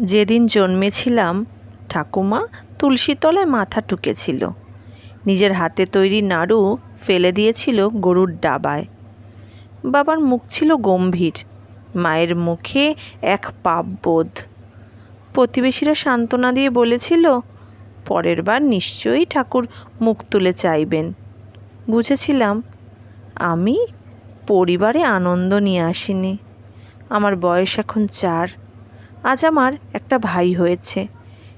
যেদিন জন্মেছিলাম, ঠাকুমা তুলসী তলায় মাথা ঠুকেছিল। নিজের হাতে তৈরি নাড়ু ফেলে দিয়েছিল গরুর ডাবায়। বাবার মুখ ছিল গম্ভীর, মায়ের মুখে এক পাপ বোধ। প্রতিবেশীরা সান্ত্বনা দিয়ে বলেছিল, পরের বার নিশ্চয়ই ঠাকুর মুখ তুলে চাইবেন। বুঝেছিলাম, আমি পরিবারে আনন্দ নিয়ে আসিনি। আমার বয়স এখন চার আজ আমার একটা ভাই হয়েছে।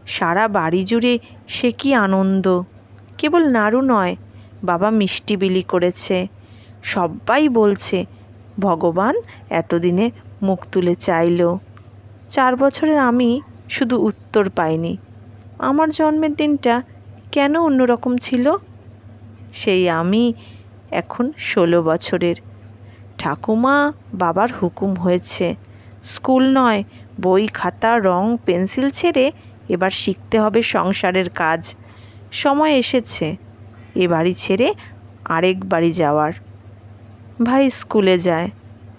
সারা বাড়ি জুড়ে সে কি আনন্দ। কেবল নাড়ু নয়, বাবা মিষ্টি বিলি করেছে। সবাই বলছে, ভগবান এতদিনে মুখ তুলে চাইল। চার বছরের আমি শুধু উত্তর পাইনি। আমার জন্মের দিনটা কেন অন্যরকম ছিল? সেই আমি এখন ষোলো বছরের। ঠাকুমা বাবার হুকুম হয়েছে। স্কুল নয়, বই, খাতা, রং, পেন্সিল ছেড়ে এবার শিখতে হবে সংসারের কাজ। সময় এসেছে, এ বাড়ি ছেড়ে আরেক বাড়ি যাওয়ার। ভাই স্কুলে যায়,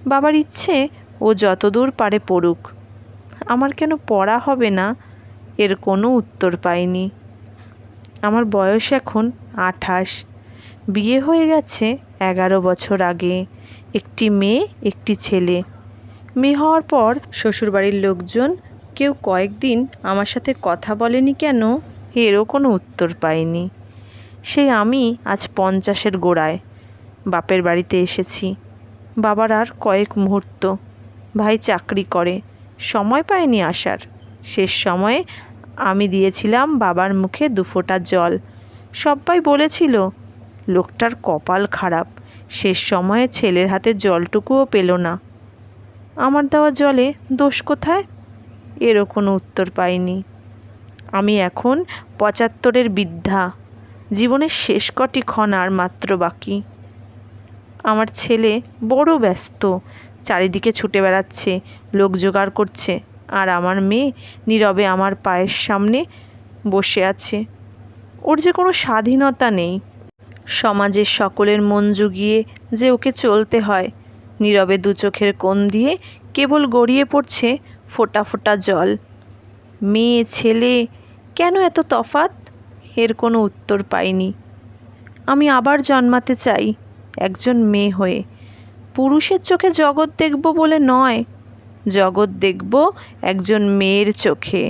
বাবার ইচ্ছে ও যতদূর পারে পড়ুক। আমার কেন পড়া হবে না? এর কোনো উত্তর পাইনি। আমার বয়স এখন আঠাশ, বিয়ে হয়ে গেছে এগারো বছর আগে। একটি মেয়ে, একটি ছেলে। মেয়ে হওয়ার পর শ্বশুরবাড়ির লোকজন কেউ কয়েকদিন আমার সাথে কথা বলেনি কেন এরও কোনো উত্তর পাইনি। সেই আমি আজ পঞ্চাশের গোড়ায় বাপের বাড়িতে এসেছি। বাবার আর কয়েক মুহূর্ত। ভাই চাকরি করে। সময় পায়নি আসার। শেষ সময়ে আমি দিয়েছিলাম বাবার মুখে দুফোঁটা জল। সবাই বলেছিল, লোকটার কপাল খারাপ। শেষ সময়ে ছেলের হাতে জলটুকুও পেল না। আমার দেওয়া জলে দোষ কোথায়? এরও কোনো উত্তর পাইনি। আমি এখন পঁচাত্তরের বৃদ্ধা। জীবনের শেষ কটি ক্ষণ আর মাত্র বাকি। আমার ছেলে বড় ব্যস্ত। চারিদিকে ছুটে বেড়াচ্ছে, লোক জোগাড় করছে, আর আমার মেয়ে নীরবে আমার পায়ের সামনে বসে আছে। ওর যে কোনো স্বাধীনতা নেই। সমাজের সকলের মন জুগিয়ে যে ওকে চলতে হয় নীরবে দু চোখের কোণ দিয়ে কেবল গড়িয়ে পড়ছে ফোটা ফোটা জল। মেয়ে, ছেলে, কেন এত তফাত এর কোনো উত্তর পাইনি। আমি আবার জন্মাতে চাই একজন মেয়ে হয়ে। পুরুষের চোখে জগৎ দেখব বলে নয়, জগৎ দেখব একজন মেয়ের চোখে।